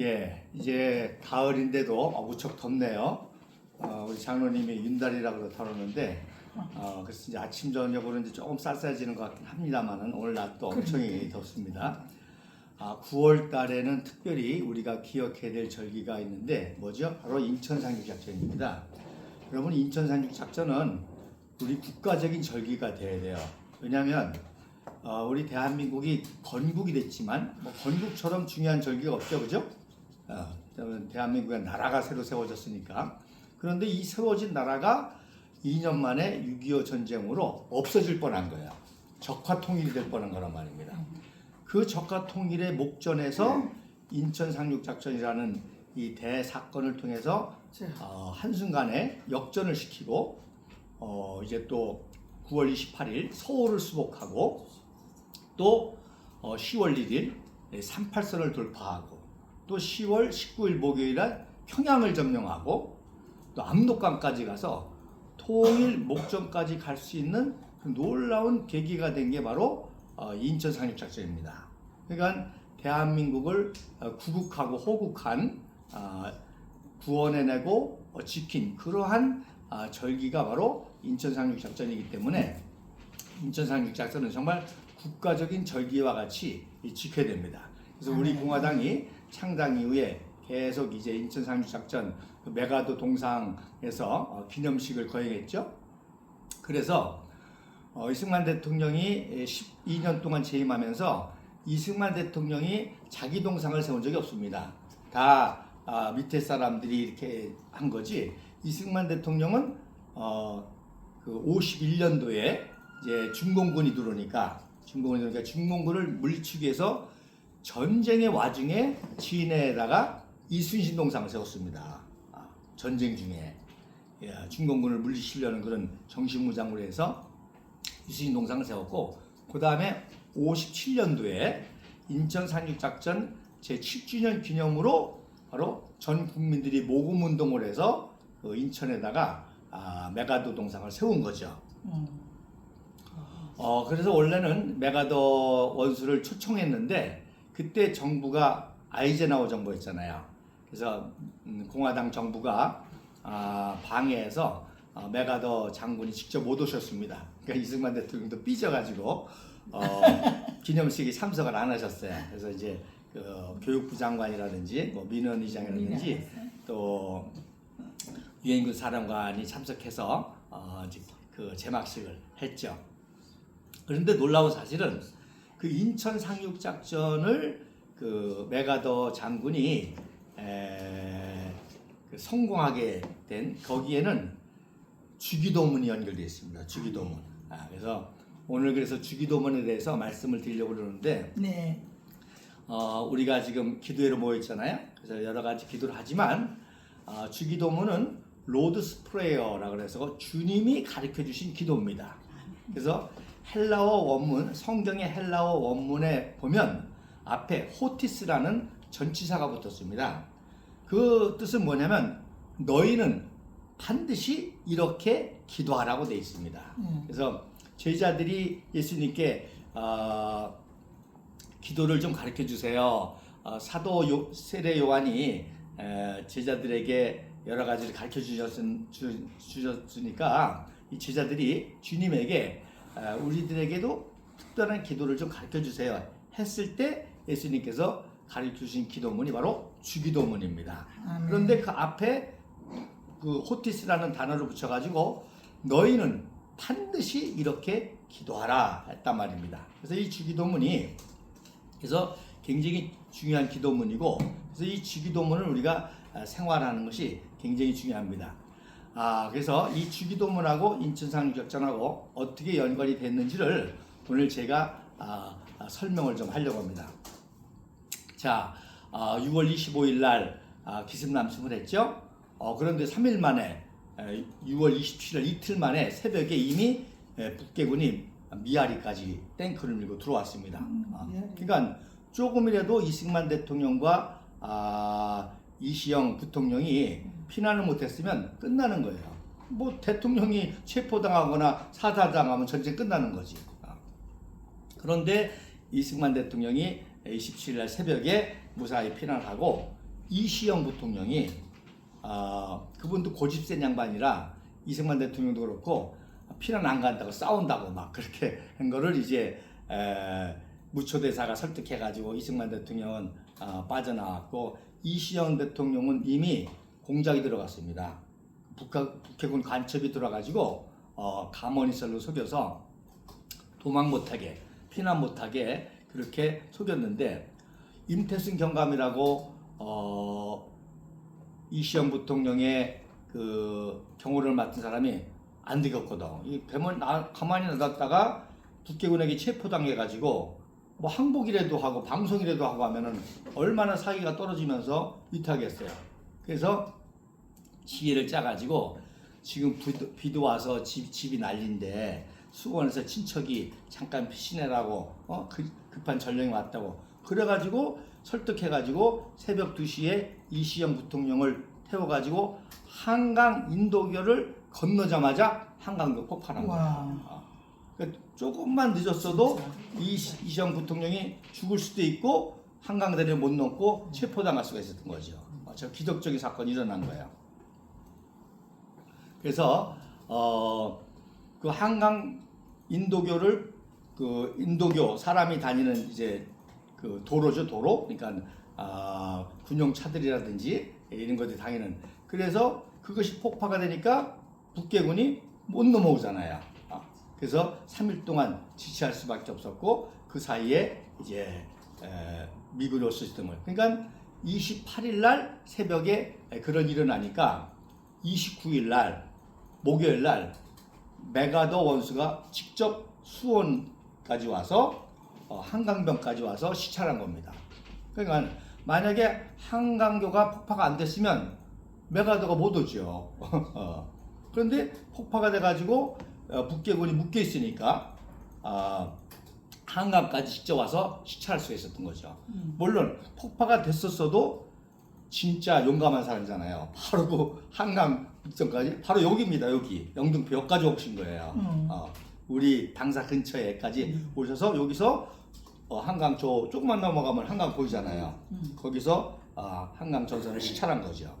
예, 이제 가을인데도 어, 무척 덥네요. 어, 우리 장로님이 윤달이라고 다루는데, 어, 그래서 이제 아침 저녁으로 이제 조금 쌀쌀해지는 것 같긴 합니다만은 오늘 낮도 엄청이 덥습니다. 아, 9월 달에는 특별히 우리가 기억해야 될 절기가 있는데 뭐죠? 바로 인천 상륙 작전입니다. 여러분 인천 상륙 작전은 우리 국가적인 절기가 돼야 돼요. 왜냐하면 어, 우리 대한민국이 건국이 됐지만 뭐 건국처럼 중요한 절기가 없죠, 그죠? 어, 대한민국의 나라가 새로 세워졌으니까. 그런데 이 세워진 나라가 2년 만에 6.25 전쟁으로 없어질 뻔한 거예요. 적화 통일이 될 뻔한 거란 말입니다. 그 적화 통일의 목전에서 인천 상륙 작전이라는 이 대사건을 통해서 어, 한순간에 역전을 시키고 어, 이제 또 9월 28일 서울을 수복하고 또 어, 10월 1일 38선을 돌파하고 또 10월 19일 목요일 날 평양을 점령하고 또 압록강까지 가서 통일 목전까지 갈 수 있는 그 놀라운 계기가 된 게 바로 어, 인천 상륙작전입니다. 그러니까 대한민국을 어, 구국하고 호국한 아, 구원해내고 어, 지킨 그러한 아, 절기가 바로 인천 상륙작전이기 때문에 인천 상륙작전은 정말 국가적인 절기와 같이 이 지켜야 됩니다. 그래서 우리 공화당이 창당 이후에 계속 이제 인천 상륙작전 그 메가도 동상에서 어, 기념식을 거행했죠. 그래서 어, 이승만 대통령이 12년 동안 재임하면서 이승만 대통령이 자기 동상을 세운 적이 없습니다. 다 아, 밑에 사람들이 이렇게 한 거지. 이승만 대통령은 어, 그 51년도에 이제 중공군이 들어오니까 중공군이 들어오니까 중공군을 물리치기 위해서 전쟁의 와중에 진해에다가 이순신 동상을 세웠습니다. 아, 전쟁 중에 예, 중공군을 물리치려는 그런 정신무장으로 해서 이순신 동상을 세웠고 그 다음에 57년도에 인천 상륙작전 제 7주년 기념으로 바로 전 국민들이 모금 운동을 해서 그 인천에다가 아, 메가도 동상을 세운 거죠. 어, 그래서 원래는 메가더 원수를 초청했는데 그때 정부가 아이젠하워 정부였잖아요. 그래서 음, 공화당 정부가 아, 방해해서 어, 메가더 장군이 직접 못 오셨습니다. 그러니까 이승만 대통령도 삐져가지고 어, 기념식에 참석을 안 하셨어요. 그래서 이제 그 교육부 장관이라든지 뭐 민원의장이라든지 또 유엔군 사령관이 참석해서 어, 이제 그 제막식을 했죠. 그런데 놀라운 사실은 그 인천 상륙 작전을 그 메가더 장군이 에, 그 성공하게 된 거기에는 주기도문이 연결되어 있습니다. 주기도문. 아, 그래서 오늘 그래서 주기도문에 대해서 말씀을 드리려고 그러는데 네. 어, 우리가 지금 기도회로 모여 있잖아요. 그래서 여러 가지 기도를 하지만 어, 주기도문은 로드스 프레이어라고 해서 주님이 가르쳐 주신 기도입니다. 그래서 헬라어 원문 성경의 헬라어 원문에 보면 앞에 호티스라는 전치사가 붙었습니다. 그 뜻은 뭐냐면 너희는 반드시 이렇게 기도하라고 되어 있습니다. 음. 그래서 제자들이 예수님께 어, 기도를 좀 가르쳐 주세요. 어, 사도 요, 세례 요한이 에, 제자들에게 여러 가지를 가르쳐 주셨은, 주, 주셨으니까 이 제자들이 주님에게 에, 우리들에게도 특별한 기도를 좀 가르쳐 주세요. 했을 때 예수님께서 가르쳐 주신 기도문이 바로 주기도문입니다. 아멘. 그런데 그 앞에 그 호티스라는 단어를 붙여가지고 너희는 반드시 이렇게 기도하라 했단 말입니다. 그래서 이 주기도문이 그래서 굉장히 중요한 기도문이고 그래서 이 주기도문을 우리가 아, 생활하는 것이 굉장히 중요합니다. 아 그래서 이 주기도문하고 인천상륙작전하고 어떻게 연관이 됐는지를 오늘 제가 아, 아, 설명을 좀 하려고 합니다. 자, 아, 6월 25일 날 아, 기습남승을 했죠. 어, 그런데 3일 만에 에, 6월 27일 이틀 만에 새벽에 이미 에, 북계군이 미아리까지 탱크를 밀고 들어왔습니다. 아, 미아리. 그러니까 조금이라도 이승만 대통령과 아, 이시영 부통령이 피난을 못했으면 끝나는 거예요. 뭐 대통령이 체포당하거나 사살당하면 전쟁 끝나는 거지. 아. 그런데 이승만 대통령이 27일 날 새벽에 무사히 피난하고 이시영 부통령이 어, 그분도 고집센 양반이라 이승만 대통령도 그렇고 피난 안 간다고 싸운다고 막 그렇게 한 거를 이제 에, 무초대사가 설득해가지고 이승만 대통령은 어, 빠져나왔고 이시영 대통령은 이미 공작이 들어갔습니다. 북한, 북해군 간첩이 들어가지고 어, 가머니설로 속여서 도망 못하게 피난 못하게 그렇게 속였는데 임태순 경감이라고 어, 이시영 부통령의 그 경호를 맡은 사람이 안 되겠거든. 이 나, 가만히 놔뒀다가 북계군에게 체포당해가지고 뭐 항복이라도 하고 방송이라도 하고 하면은 얼마나 사기가 떨어지면서 위태하겠어요. 그래서 지혜를 짜가지고 지금 비도, 비도 와서 집, 집이 난린데 수원에서 친척이 잠깐 시내라고 어? 그, 급한 전령이 왔다고 그래가지고 설득해가지고 새벽 2시에 이시영 부통령을 태워가지고 한강 인도교를 건너자마자 한강교 폭발한 거야. 와. 어. 그러니까 조금만 늦었어도 이 이시영 부통령이 죽을 수도 있고 한강다리를 못 넘고 체포당할 수가 있었던 거죠. 어, 저 기적적인 사건이 일어난 거예요. 그래서 어, 그 한강 인도교를 그 인도교 사람이 다니는 이제 그 도로죠 도로 그러니까 아, 군용차들이라든지 이런 것들이 다니는 그래서 그것이 폭파가 되니까 북계군이 못 넘어오잖아요. 아, 그래서 3일 동안 지체할 수밖에 없었고 그 사이에 이제 에, 미군이 올수 있었던 거예요. 그러니까 28일 날 새벽에 그런 일이 일어나니까 29일 날 목요일 날 메가더 원수가 직접 수원까지 와서 어, 한강변까지 와서 시찰한 겁니다. 그러니까 만약에 한강교가 폭파가 안 됐으면 메가더가 못 오죠. 어. 그런데 폭파가 돼가지고 어, 북계군이 묶여 있으니까 아, 한강까지 직접 와서 시찰할 수 있었던 거죠. 음. 물론 폭파가 됐었어도 진짜 용감한 사람이잖아요. 바로 그 한강 북선까지 바로 여기입니다. 여기 영등포 여기까지 오신 거예요. 음. 어, 우리 당사 근처에까지 오셔서 여기서 어, 한강 저 조금만 넘어가면 한강 보이잖아요. 음. 거기서 아, 한강 전선을 시찰한 거죠.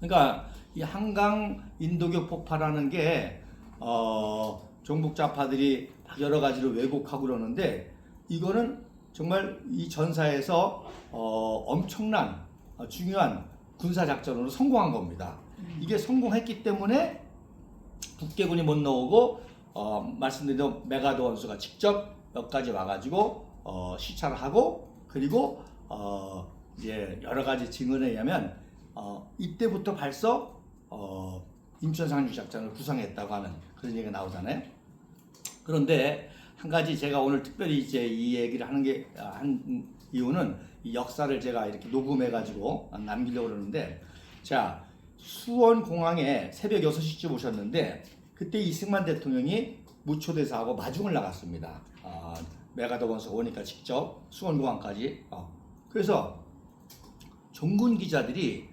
그러니까 이 한강 인도교 폭파라는 게 어, 종북 좌파들이 막 여러 가지로 왜곡하고 그러는데 이거는 정말 이 전사에서 어, 엄청난 어, 중요한 군사 작전으로 성공한 겁니다. 이게 성공했기 때문에 북계군이 못 나오고 어, 말씀드린 대로 메가도 원수가 직접 여기까지 와가지고 어, 시찰을 하고 그리고 어, 이제 여러 가지 증언에 의하면 어, 이때부터 벌써 어, 인천 상륙 작전을 구성했다고 하는 그런 얘기가 나오잖아요. 그런데 한 가지 제가 오늘 특별히 이제 이 얘기를 하는 게 한 이유는 이 역사를 제가 이렇게 녹음해 가지고 남기려고 그러는데 자 수원 공항에 새벽 6시쯤 오셨는데 그때 이승만 대통령이 무초대사하고 마중을 나갔습니다. 아, 메가더 원서 오니까 직접 수원 공항까지. 어. 그래서 종군 기자들이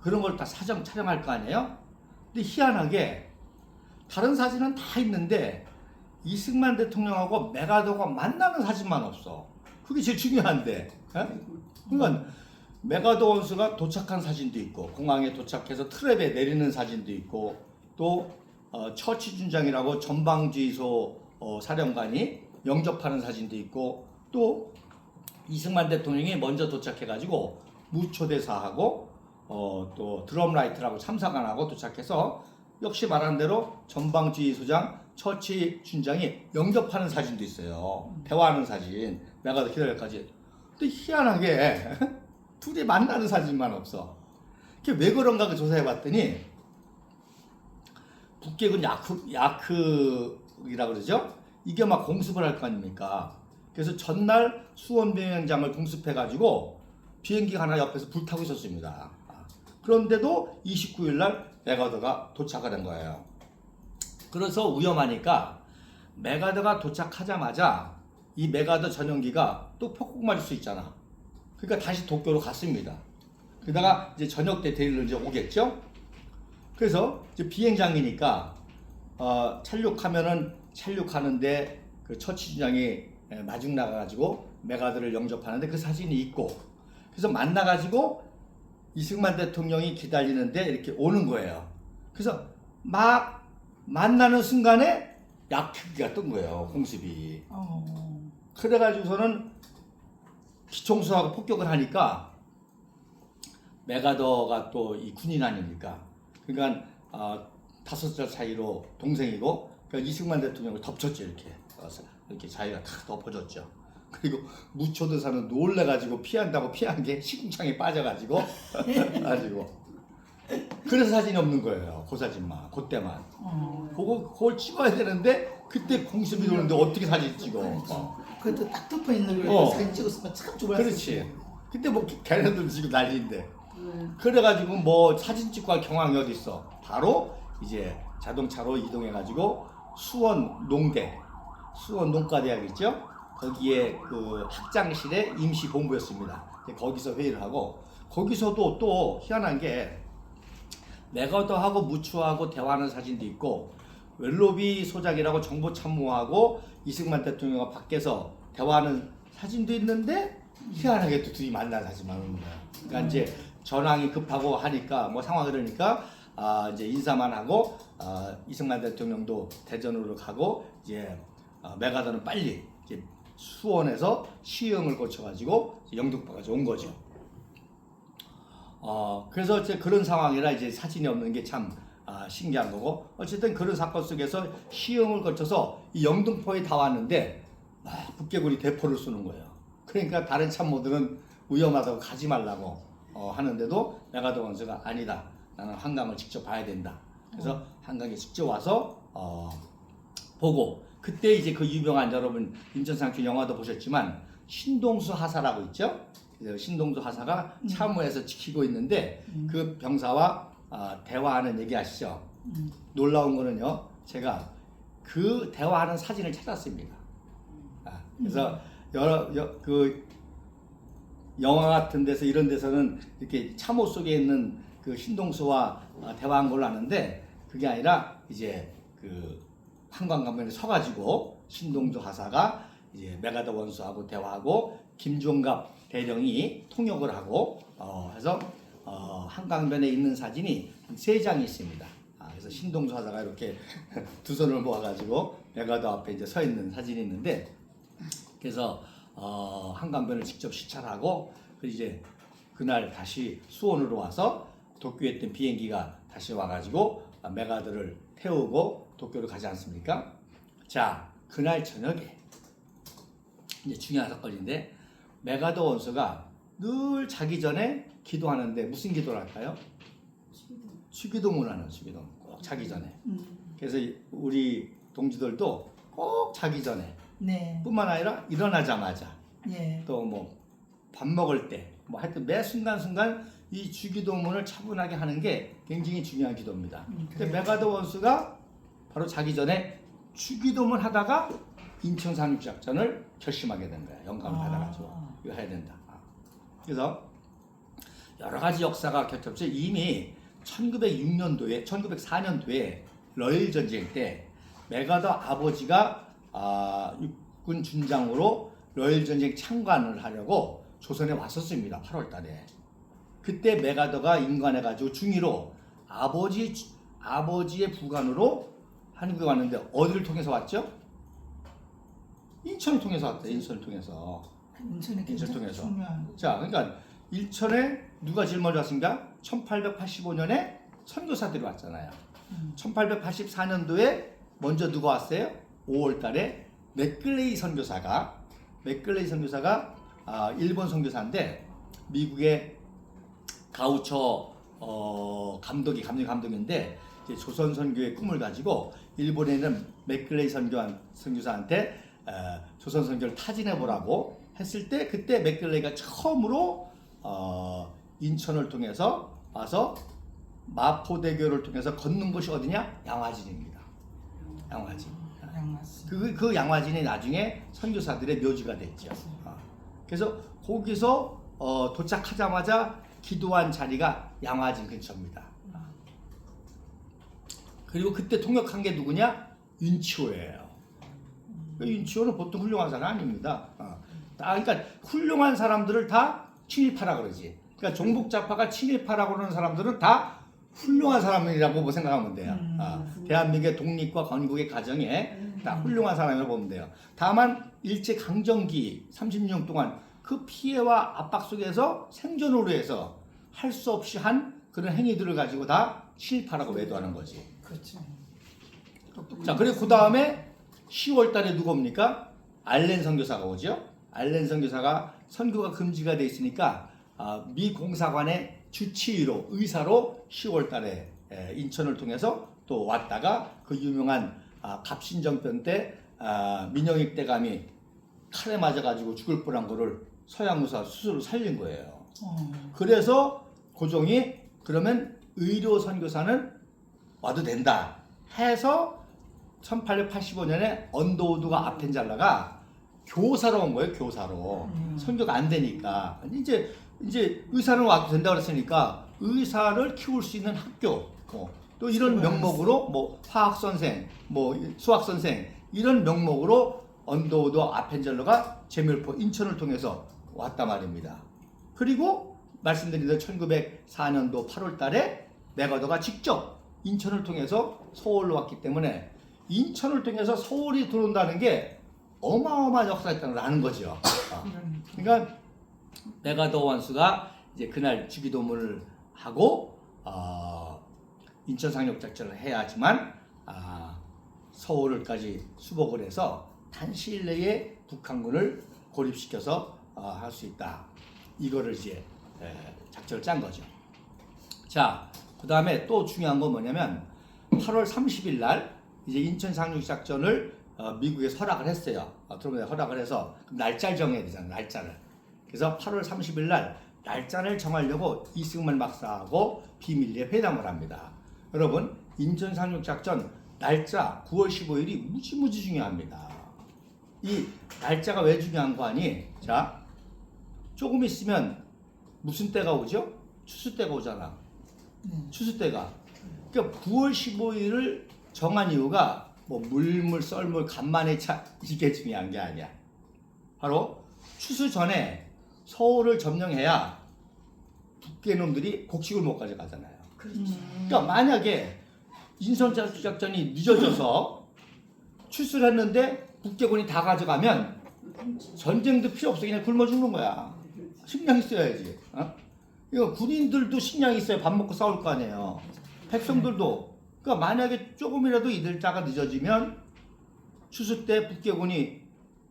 그런 걸 다 사정 촬영할 거 아니에요? 근데 희한하게 다른 사진은 다 있는데 이승만 대통령하고 메가더가 만나는 사진만 없어. 그게 제일 중요한데. 에? 그러니까 메가더 원수가 도착한 사진도 있고 공항에 도착해서 트랩에 내리는 사진도 있고 또 어, 처치 준장이라고 전방주의소 어, 사령관이 영접하는 사진도 있고 또 이승만 대통령이 먼저 도착해가지고 무초대사하고 어, 또 드럼라이트라고 참사관하고 도착해서 역시 말한 대로 전방주의소장 처치 준장이 영접하는 사진도 있어요. 대화하는 사진. 내가 기다려까지. 근데 희한하게 둘이 만나는 사진만 없어. 그게 왜 그런가 그 조사해봤더니 북계군 야크 야크이라 그러죠. 이게 막 공습을 할 거 아닙니까? 그래서 전날 수원 비행장을 공습해가지고 비행기가 하나 옆에서 불타고 있었습니다. 아, 그런데도 29일 날 메가더가 도착을 한 거예요. 그래서 위험하니까 메가더가 도착하자마자 이 메가더 전용기가 또 폭풍 맞을 수 있잖아. 그러니까 다시 도쿄로 갔습니다. 그러다가 이제 저녁 때 데리러 이제 오겠죠. 그래서 이제 비행장이니까 어, 착륙하면은 착륙하는데 그 처치준장이 마중 나가가지고 메가더를 영접하는데 그 사진이 있고 그래서 만나가지고 이승만 대통령이 기다리는데 이렇게 오는 거예요. 그래서 막 만나는 순간에 약특기가 뜬 거예요. 공습이. 어. 그래가지고서는 기총수하고 폭격을 하니까 메가더가 또 이 군인 아닙니까? 그러니까 어, 다섯 살 차이로 동생이고 그러니까 이승만 대통령을 덮쳤죠 이렇게 이렇게 자기가 다 덮어줬죠. 그리고 무초도사는 놀래가지고 피한다고 피한 게 시궁창에 빠져가지고 가지고 그래서 사진이 없는 거예요. 그 사진만 그때만 어. 그거 그걸 찍어야 되는데 그때 공습이 오는데 어떻게 사진 찍어? 어. 그것도 딱 덮어 있는 걸 어. 사진 찍었으면 참 좋았을 그렇지. 그때 뭐 걔네들 지금 난리인데. 음. 그래가지고 뭐 사진 찍고 할 경황이 어디 있어? 바로 이제 자동차로 이동해가지고 수원 농대, 수원 농가대학 있죠? 거기에 그 학장실에 임시 본부였습니다. 거기서 회의를 하고 거기서도 또 희한한 게 메가더하고 무추하고 대화하는 사진도 있고 웰로비 소장이라고 정보 참모하고 이승만 대통령과 밖에서 대화하는 사진도 있는데 희한하게 또 둘이 만난 사진만 오는 거야. 그러니까 이제 전황이 급하고 하니까 뭐 상황이 그러니까 아 이제 인사만 하고 아 이승만 대통령도 대전으로 가고 이제 아, 메가더는 빨리 이제 수원에서 시흥을 거쳐가지고 영등포까지 온 거죠. 어, 그래서 이제 그런 상황이라 이제 사진이 없는 게참 아, 신기한 거고 어쨌든 그런 사건 속에서 시흥을 거쳐서 이 영등포에 다 왔는데 아, 북개군이 대포를 쏘는 거예요. 그러니까 다른 참모들은 위험하다고 가지 말라고 어, 하는데도 메가더 원수가 아니다. 나는 한강을 직접 봐야 된다. 그래서 한강에 직접 와서 어, 보고 그때 이제 그 유명한 여러분 인천상추 영화도 보셨지만 신동수 하사라고 있죠. 그래서 신동수 하사가 참호에서 지키고 있는데 그 병사와 아, 대화하는 얘기 아시죠? 음. 놀라운 거는요. 제가 그 대화하는 사진을 찾았습니다. 아, 그래서 여러 여, 그 영화 같은 데서 이런 데서는 이렇게 참호 속에 있는 그 신동수와 아, 대화한 걸로 아는데 그게 아니라 이제 그 한강강변에 서가지고 신동수 하사가 이제 메가더 원수하고 대화하고 김종갑 대령이 통역을 하고 어, 해서 어, 한강변에 있는 사진이 한 세 장이 있습니다. 아, 그래서 신동수 하사가 이렇게 두 손을 모아가지고 메가더 앞에 이제 서 있는 사진이 있는데 그래서 어, 한강변을 직접 시찰하고 그 이제 그날 다시 수원으로 와서 도쿄에 있던 비행기가 다시 와가지고 아, 메가더를 태우고 도쿄로 가지 않습니까? 자 그날 저녁에 이제 중요한 사건인데 메가더 원수가 늘 자기 전에 기도하는데 무슨 기도를 할까요? 추기도문 하는 추기도문 꼭 자기 전에 음. 그래서 이- 우리 동지들도 꼭 자기 전에 네. 뿐만 아니라 일어나자마자 예. 또뭐 밥 먹을 때 뭐 하여튼 매 순간순간 이 주기도문을 차분하게 하는 게 굉장히 중요한 기도입니다. 음, 근데. 메가더 원수가 바로 자기 전에 주기도문 하다가 인천 상륙작전을 결심하게 된 거야. 영감을 아. 받아가지고 이거 해야 된다. 아. 그래서 여러 가지 역사가 겹쳐서 이미 1906년도에 1904년도에 러일 전쟁 때 메가더 아버지가 아, 육군 준장으로 러일 전쟁 참관을 하려고 조선에 왔었습니다. 8월 달에. 그때 메가더가 인관해가지고 중위로 아버지 아버지의 부관으로 한국에 왔는데 어디를 통해서 왔죠? 인천을 통해서 왔대. 인천을 통해서. 인천이 인천 굉장히 통해서. 중요한 거. 자, 그러니까 일천에 누가 제일 먼저 왔습니까? 1885년에 선교사들이 왔잖아요. 음. 1884년도에 먼저 누가 왔어요? 5월달에 맥클레이 선교사가 맥클레이 선교사가 아, 일본 선교사인데 미국의 가우처 어, 감독이 감독 감독인데 이제 조선 선교의 꿈을 가지고 일본에 있는 맥클레이 선교한 선교사한테 어, 조선 선교를 타진해 보라고 했을 때 그때 맥클레이가 처음으로 어, 인천을 통해서 와서 마포대교를 통해서 걷는 곳이 어디냐? 양화진입니다. 양화진. 그, 그 양화진이 나중에 선교사들의 묘지가 됐죠. 어. 그래서 거기서 어, 도착하자마자 기도한 자리가 양화진 근처입니다. 그리고 그때 통역한 게 누구냐? 윤치호예요. 그 윤치호는 보통 훌륭한 사람 아닙니다. 어. 다, 그러니까 훌륭한 사람들을 다 친일파라 그러지. 그러니까 종북자파가 친일파라고 하는 사람들은 다 훌륭한 사람이라고 뭐 생각하면 돼요. 음. 아, 대한민국의 독립과 건국의 과정에 다 훌륭한 사람이라고 보면 돼요. 다만 일제 강점기 36년 동안 그 피해와 압박 속에서 생존으로 해서 할 수 없이 한 그런 행위들을 가지고 다 친일파라고 외도하는 거지. 그렇죠. 자, 그리고 그 다음에 10월 달에 누가 옵니까? 알렌 선교사가 오죠. 알렌 선교사가 선교가 금지가 돼 있으니까 아, 미 공사관의 주치의로 의사로 10월 달에 에, 인천을 통해서 또 왔다가 그 유명한 아, 갑신정변 때 아, 민영익 대감이 칼에 맞아가지고 죽을 뻔한 거를 서양의사 스스로 살린 거예요. 어. 그래서 고종이 그러면 의료 선교사는 와도 된다 해서 1885년에 언더우드가 아펜잘라가 교사로 온 거예요 교사로 음. 선교가 안 되니까 이제 이제 의사는 와도 된다 그랬으니까 의사를 키울 수 있는 학교 뭐, 또 이런 명목으로 뭐 화학 선생 뭐 수학 선생 이런 명목으로 언더우드 아펜젤러가 제멸포 인천을 통해서 왔단 말입니다. 그리고 말씀드린 대로 1904년도 8월 달에 메가더가 직접 인천을 통해서 서울로 왔기 때문에 인천을 통해서 서울이 들어온다는 게 어마어마한 아는 거죠. 아. 그러니까 메가더 원수가 이제 그날 주기도문을 하고 어, 인천 상륙 작전을 해야지만 아, 서울을까지 수복을 해서 단시일 내에 북한군을 고립시켜서 어, 할수 있다. 이거를 이제 에, 작전을 짠 거죠. 자, 그 다음에 또 중요한 건 뭐냐면 8월 30일 날 이제 인천 상륙 작전을 어, 미국에서 허락을 했어요. 어, 그러면 허락을 해서 날짜를 정해야 되잖아요. 날짜를. 그래서 8월 30일 날 날짜를 정하려고 이승만 박사하고 비밀리에 회담을 합니다. 여러분 인천 상륙 작전 날짜 9월 15일이 무지무지 중요합니다. 이 날짜가 왜 중요한 거 아니? 자, 조금 있으면 무슨 때가 오죠? 추수 때가 오잖아. 네. 추수 때가. 그러니까 9월 15일을 정한 이유가 뭐 물물 썰물 간만에 차 이게 중요한 게 아니야. 바로 추수 전에 서울을 점령해야 북계 놈들이 곡식을 못 가져가잖아요. 음. 그러니까 만약에 인선 작전이 늦어져서 출수를 했는데 북계군이 다 가져가면 전쟁도 필요 없어 그냥 굶어 죽는 거야. 식량 있어야지. 어? 이거 군인들도 식량이 있어야 밥 먹고 싸울 거 아니에요. 백성들도. 그러니까 만약에 조금이라도 이들 자가 늦어지면 추수 때 북계군이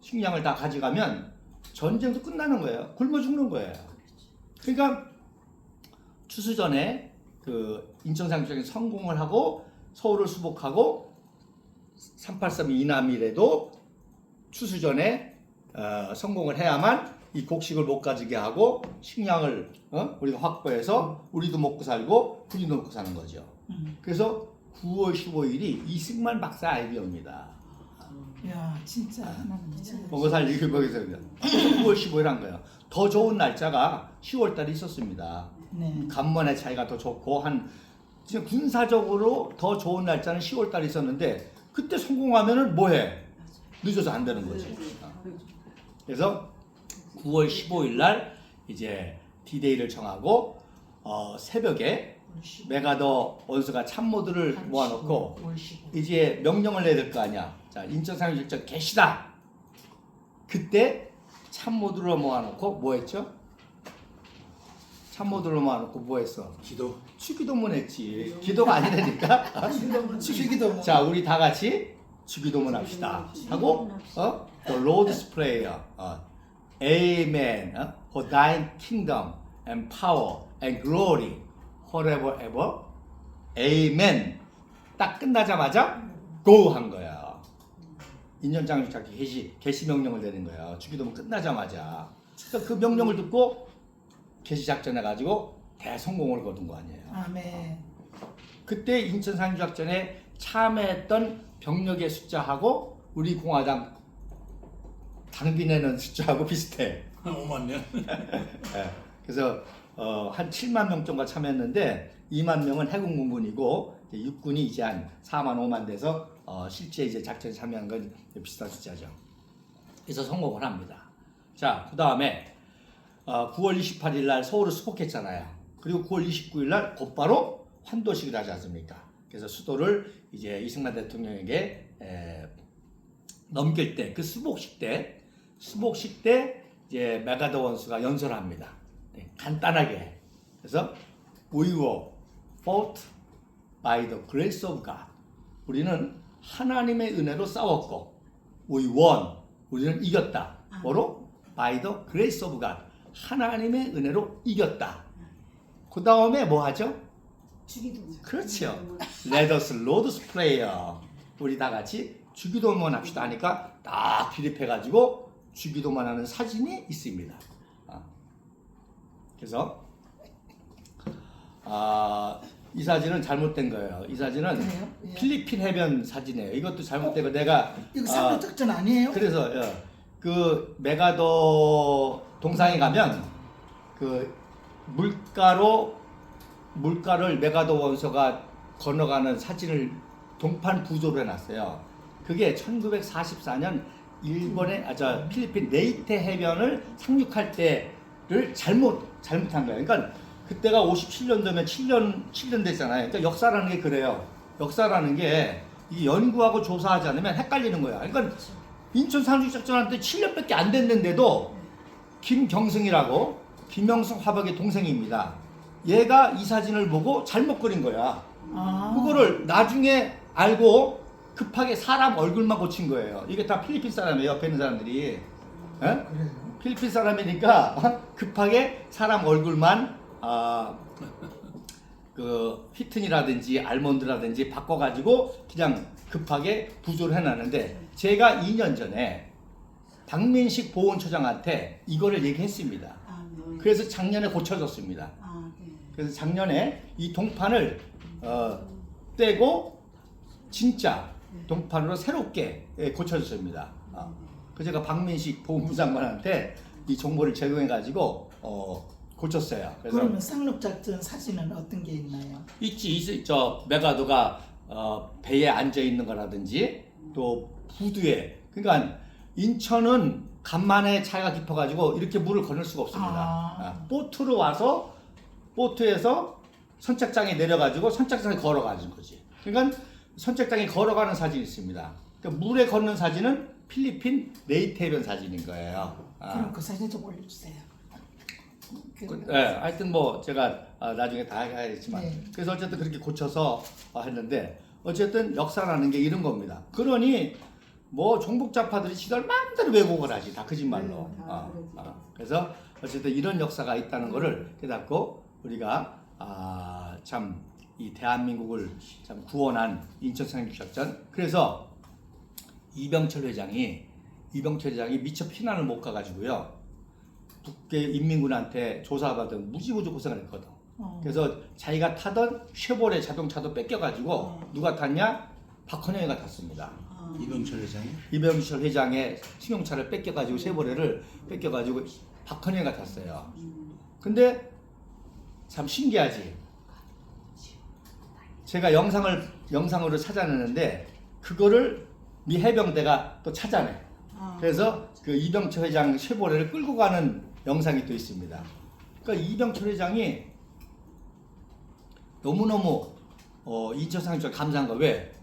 식량을 다 가져가면 전쟁도 끝나는 거예요. 굶어 죽는 거예요. 그러니까 추수 전에 그 인천상륙작에 성공을 하고 서울을 수복하고 383 이남일에도 추수 전에 어, 성공을 해야만 이 곡식을 못 가지게 하고 식량을 어? 우리가 확보해서 우리도 먹고 살고 군인도 먹고 사는 거죠. 음. 그래서 9월 15일이 이승만 박사 아이디어입니다. 야 진짜 하나님 진짜. 먹어 살리기 먹여서 9월 15일 한 거예요. 더 좋은 날짜가 10월 달에 있었습니다. 네. 간만의 차이가 더 좋고 한 지금 군사적으로 더 좋은 날짜는 10월 달에 있었는데 그때 성공하면은 뭐해? 늦어서 안 되는 거지. 어. 그래서 9월 15일 날 이제 디데이를 정하고 어, 새벽에 메가더 원수가 참모들을 모아놓고 이제 명령을 내야 될 거 아니야. 자, 인천 상륙작전 개시다. 그때 참모들을 모아놓고 뭐 했죠? 참모들을 모아놓고 뭐 했어? 기도. 주기도문 했지. 기도가 아니라니까. 주기도 자, 우리 다 같이 주기도문 합시다. 하고 어? The Lord's Prayer. 어. Amen. 어? For thine kingdom and power and glory forever ever. Amen. 딱 끝나자마자 go 한 거야. 인연장을 잡기 개시 개시 명령을 내는 거야. 주기도문 끝나자마자. 그러니까 그 명령을 듣고 개시 작전해 가지고 대성공을 거둔 거 아니에요. 아멘. 그때 인천 상륙작전에 참여했던 병력의 숫자하고 우리 공화당 당비내는 숫자하고 비슷해. 어 맞네. 예. 그래서 어, 한 7만 명 정도 참여했는데 2만 명은 해군 공군이고 이제 육군이 이제 한 4만 5만 돼서 어, 실제 이제 작전에 참여한 건 비슷한 숫자죠. 그래서 성공을 합니다. 자, 그 다음에 어, 9월 28일 날 서울을 수복했잖아요. 그리고 9월 29일 날 곧바로 환도식을 하지 않습니까? 그래서 수도를 이제 이승만 대통령에게 에, 넘길 때 그 수복식 때 수복식 때 이제 메가더 원수가 연설을 합니다. 네, 간단하게 그래서 we were fought by the grace of God. 우리는 하나님의 은혜로 싸웠고 we won. 우리는 이겼다. 뭐로? by the grace of God. 하나님의 은혜로 이겼다. 그 다음에 뭐 하죠? 주기도 그렇죠. Let us Lord's Prayer. 우리 다 같이 주기도만 합시다 하니까 딱 기립해가지고 주기도만 하는 사진이 있습니다. 아. 그래서 아, 이 사진은 잘못된 거예요. 이 사진은 그래요? 예. 필리핀 해변 사진이에요. 이것도 잘못된 거 내가 이거 아, 상륙 작전 아니에요? 그래서 예, 그 메가더 동상에 가면 그 물가로 물가를 메가더 원소가 건너가는 사진을 동판 구조로 해놨어요. 그게 1944년 일본의 아저 필리핀 네이테 해변을 상륙할 때를 잘못 잘못한 거예요. 그러니까 그때가 57년도면 7년 7년 됐잖아요. 그러니까 역사라는 게 그래요. 역사라는 게 연구하고 조사하지 않으면 헷갈리는 거야. 그러니까 인천 상륙 작전할 때 7년밖에 안 됐는데도 김경승이라고 김영승 화백의 동생입니다. 얘가 이 사진을 보고 잘못 그린 거야. 아. 그거를 나중에 알고 급하게 사람 얼굴만 고친 거예요. 이게 다 필리핀 사람이에요. 옆에 있는 사람들이. 예? 그래요. 필리핀 사람이니까 급하게 사람 얼굴만 아, 그 휘튼이라든지 알몬드라든지 바꿔가지고 그냥 급하게 부조를 해놨는데 제가 2년 전에 박민식 보훈처장한테 이거를 얘기했습니다. 아, 네. 그래서 작년에 고쳐졌습니다. 그래서 작년에 이 동판을 어, 떼고 진짜 동판으로 새롭게 예, 고쳐졌습니다. 아, 그 제가 박민식 보훈부 장관한테 이 정보를 제공해 가지고 어, 고쳤어요. 그러면 상륙 작전 사진은 어떤 게 있나요? 있지 있, 저 메가도가 어, 배에 앉아 있는 거라든지 또 부두에 그러니까 인천은 간만에 차이가 깊어가지고 이렇게 물을 건널 수가 없습니다. 아. 아, 보트로 와서 보트에서 선착장에 내려가지고 선착장에 걸어가는 거지. 그러니까 선착장에 걸어가는 사진이 있습니다. 그러니까 물에 걷는 사진은 필리핀 해변 사진인 거예요. 아. 그럼 그 사진 좀 올려주세요. 그- 그, 예, 하여튼 뭐 제가 아, 나중에 다 해야겠지만 네. 그래서 어쨌든 그렇게 고쳐서 어, 했는데 어쨌든 역사라는 게 이런 겁니다. 그러니 뭐 종북자파들이 지들 마음대로 왜곡을 하지 다 거짓말로. 네, 다 어, 그러지. 어. 그래서 어쨌든 이런 역사가 있다는 거를 깨닫고 우리가 아, 참 이 대한민국을 참 구원한 인천 상륙작전 그래서 이병철 회장이 이병철 회장이 미처 피난을 못 가가지고요 북계 인민군한테 조사받은 무지무지 고생을 했거든. 어. 그래서 자기가 타던 쉐보레 자동차도 뺏겨가지고 누가 탔냐? 박헌영이가 탔습니다. 아, 이병철 회장이 이병철 회장의 승용차를 뺏겨가지고 쉐보레를 뺏겨가지고 박헌영이가 탔어요. 근데 참 신기하지. 제가 영상을 영상으로 찾아내는데 그거를 미 해병대가 또 찾아내. 아, 그래서 그 이병철 회장 쉐보레를 끌고 가는 영상이 또 있습니다. 그러니까 이병철 회장이 너무너무 어, 인천상륙 감사한 거 왜?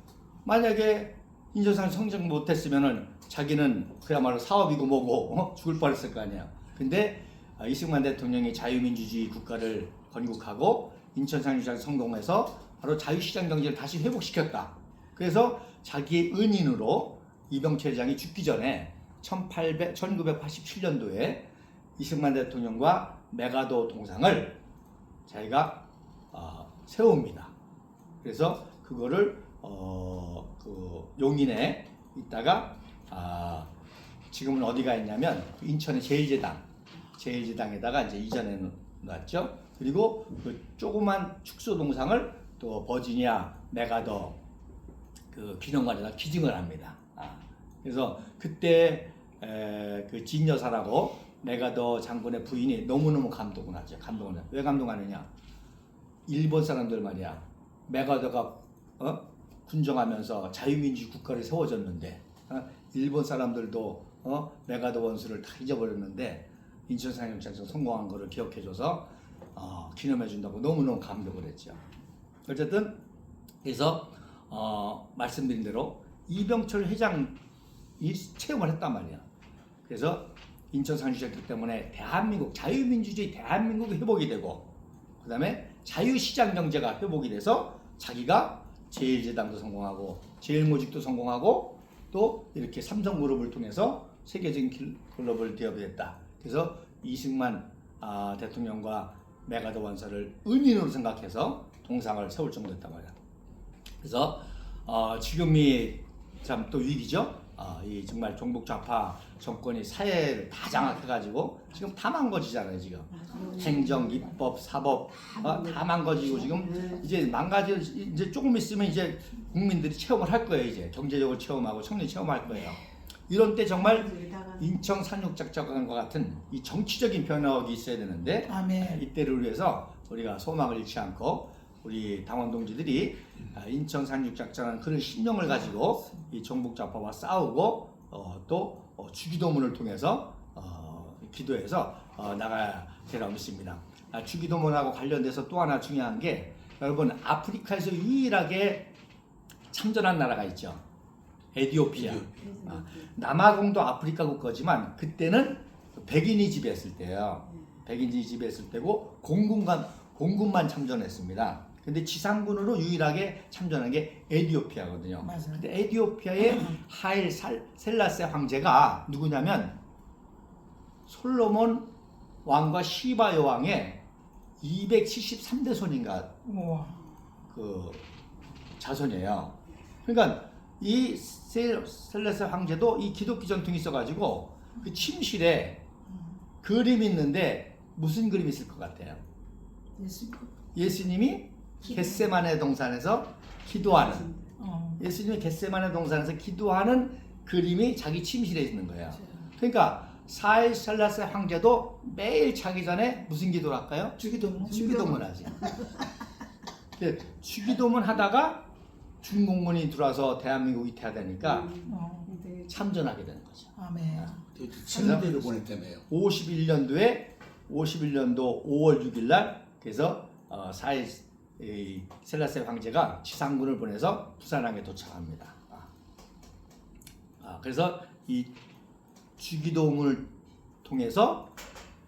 만약에 인천상륙 성공 못했으면은 자기는 그야말로 사업이고 뭐고 어? 죽을 뻔했을 거 아니야. 근데 아, 이승만 대통령이 자유민주주의 국가를 건국하고 인천 상륙장 성공해서 바로 자유시장 경제를 다시 회복시켰다. 그래서 자기의 은인으로 이병철 회장이 죽기 전에 1800, 1987년도에 이승만 대통령과 메가도 동상을 자기가 어, 세웁니다. 그래서 그거를 어, 그 용인에 있다가 아, 지금은 어디가 있냐면 인천의 제일제당 제일제당에다가 이제 이전해 놨죠. 그리고 그 조그만 축소 동상을 또 버지니아 메가더 그 기념관에다 기증을 합니다. 아, 그래서 그때 에, 그 진여사라고 메가더 장군의 부인이 너무너무 감동을 하죠. 감동을. 왜 감동하느냐? 일본 사람들 말이야. 메가더가 어? 군정하면서 자유민주주의 국가를 세워줬는데 어? 일본 사람들도 어? 메가더 원수를 다 잊어버렸는데 인천 상륙작전 성공한 거를 기억해줘서 어, 기념해 준다고 너무너무 감격을 했죠. 어쨌든 그래서 어, 말씀드린 대로 이병철 회장이 체험을 했단 말이야. 그래서 인천 상륙작전 때문에 대한민국 자유민주주의 대한민국이 회복이 되고 그 다음에 자유시장 경제가 회복이 돼서 자기가 제일제당도 성공하고 제일모직도 성공하고 또 이렇게 삼성그룹을 통해서 세계적인 길- 글로벌 기업이 됐다. 그래서 이승만 아, 대통령과 메가더 원사를 은인으로 생각해서 동상을 세울 정도였단 말이야. 그래서 어, 지금이 참 또 위기죠. 어, 이 정말 종북 좌파 정권이 사회를 다 장악해가지고 지금 다 망가지잖아요 지금 행정, 입법, 사법 어, 다 망가지고 지금 이제 망가지 이제 조금 있으면 이제 국민들이 체험을 할 거예요 이제 경제적으로 체험하고 청년 체험할 거예요. 이런 때 정말 인천 상륙작전과 같은 이 정치적인 변화가 있어야 되는데 아멘. 이때를 위해서 우리가 소망을 잃지 않고 우리 당원 동지들이 아, 인천 상륙작전은 그런 신념을 가지고 이 정북좌파와 싸우고 어, 또 어, 주기도문을 통해서 어, 기도해서 어, 나가야 되라고 믿습니다. 아, 주기도문하고 관련돼서 또 하나 중요한 게 여러분 아프리카에서 유일하게 참전한 나라가 있죠. 에디오피아. 아, 남아공도 아프리카 국가지만 그때는 백인이 지배했을 때예요. 백인이 지배했을 때고 공군만 공군만 참전했습니다. 근데 지상군으로 유일하게 참전한 게 에디오피아거든요. 맞아요. 근데 에디오피아의 하일 살, 셀라세 황제가 누구냐면 솔로몬 왕과 시바 여왕의 273대 손인가 우와. 그 자손이에요. 그러니까 이 셀- 셀레스 황제도 이 기독교 전통이 있어가지고 그 침실에 그림 이 있는데 무슨 그림이 있을 것 같아요? 예수. 예수님이 겟세만의 동산에서 기도하는 어. 예수님이 겟세만의 동산에서 기도하는 그림이 자기 침실에 있는 거예요. 그러니까 사일 셀레스 황제도 매일 자기 전에 무슨 기도를 할까요? 주기도문. 주기도문 하지. 주기도문 하다가 중공군이 들어와서 대한민국 이태하다니까 어. 참전하게 되는 거죠. 아멘. 친구들을 보냈다며요. 51년도에 51년도 5월 6일 날 그래서 어, 사일 이 셀라세 황제가 지상군을 보내서 부산항에 도착합니다. 아. 아, 그래서 이 주기도문을 통해서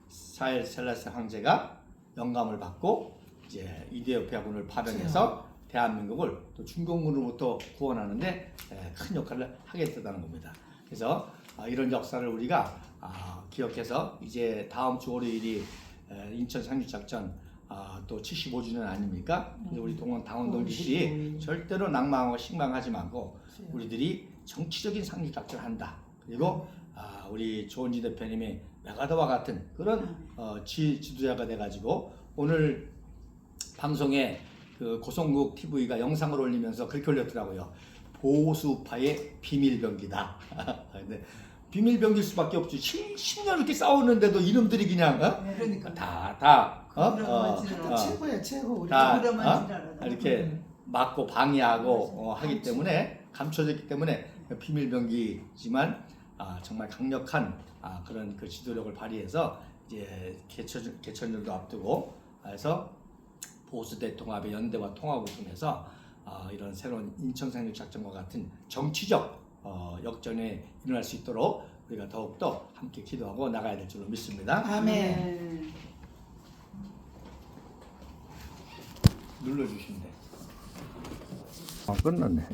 사일 셀라세 황제가 영감을 받고 이제 이데오피아군을 파병해서 대한민국을 또 중공군으로부터 구원하는데 에, 큰 역할을 하게 됐다는 겁니다. 그래서 아, 이런 역사를 우리가 아, 기억해서 이제 다음 주 월요일이 에, 인천 상륙작전 아, 또 75주년 아닙니까? 우리 동원 당원 동지들이 절대로 낭망하고 실망하지 말고 우리들이 정치적인 상륙작전을 한다. 그리고 아, 우리 조은지 대표님이 메가더와 같은 그런 어, 지, 지도자가 돼가지고 오늘 방송에 그 고성국 TV가 영상을 올리면서 그렇게 올렸더라고요. 보수파의 비밀병기다. 근데 비밀병기일 수밖에 없지. 10, 년 이렇게 싸웠는데도 이놈들이 그냥 어? 그러니까. 다, 다, 어? 어, 어. 최고야 최고 우리. 다, 어? 이렇게 막고 방해하고 어, 하기 때문에 감춰졌기 때문에 비밀병기지만 아, 정말 강력한 아, 그런 그 지도력을 발휘해서 이제 개천 개천절도 앞두고 해서 보수 대 통합의 연대와 통합을 통해서 아, 이런 새로운 인천 상륙 작전과 같은 정치적 어, 역전에 일어날 수 있도록 우리가 더욱더 함께 기도하고 나가야 될 줄로 믿습니다. 아멘. 네. 눌러주시면 돼. 아, 끝났네.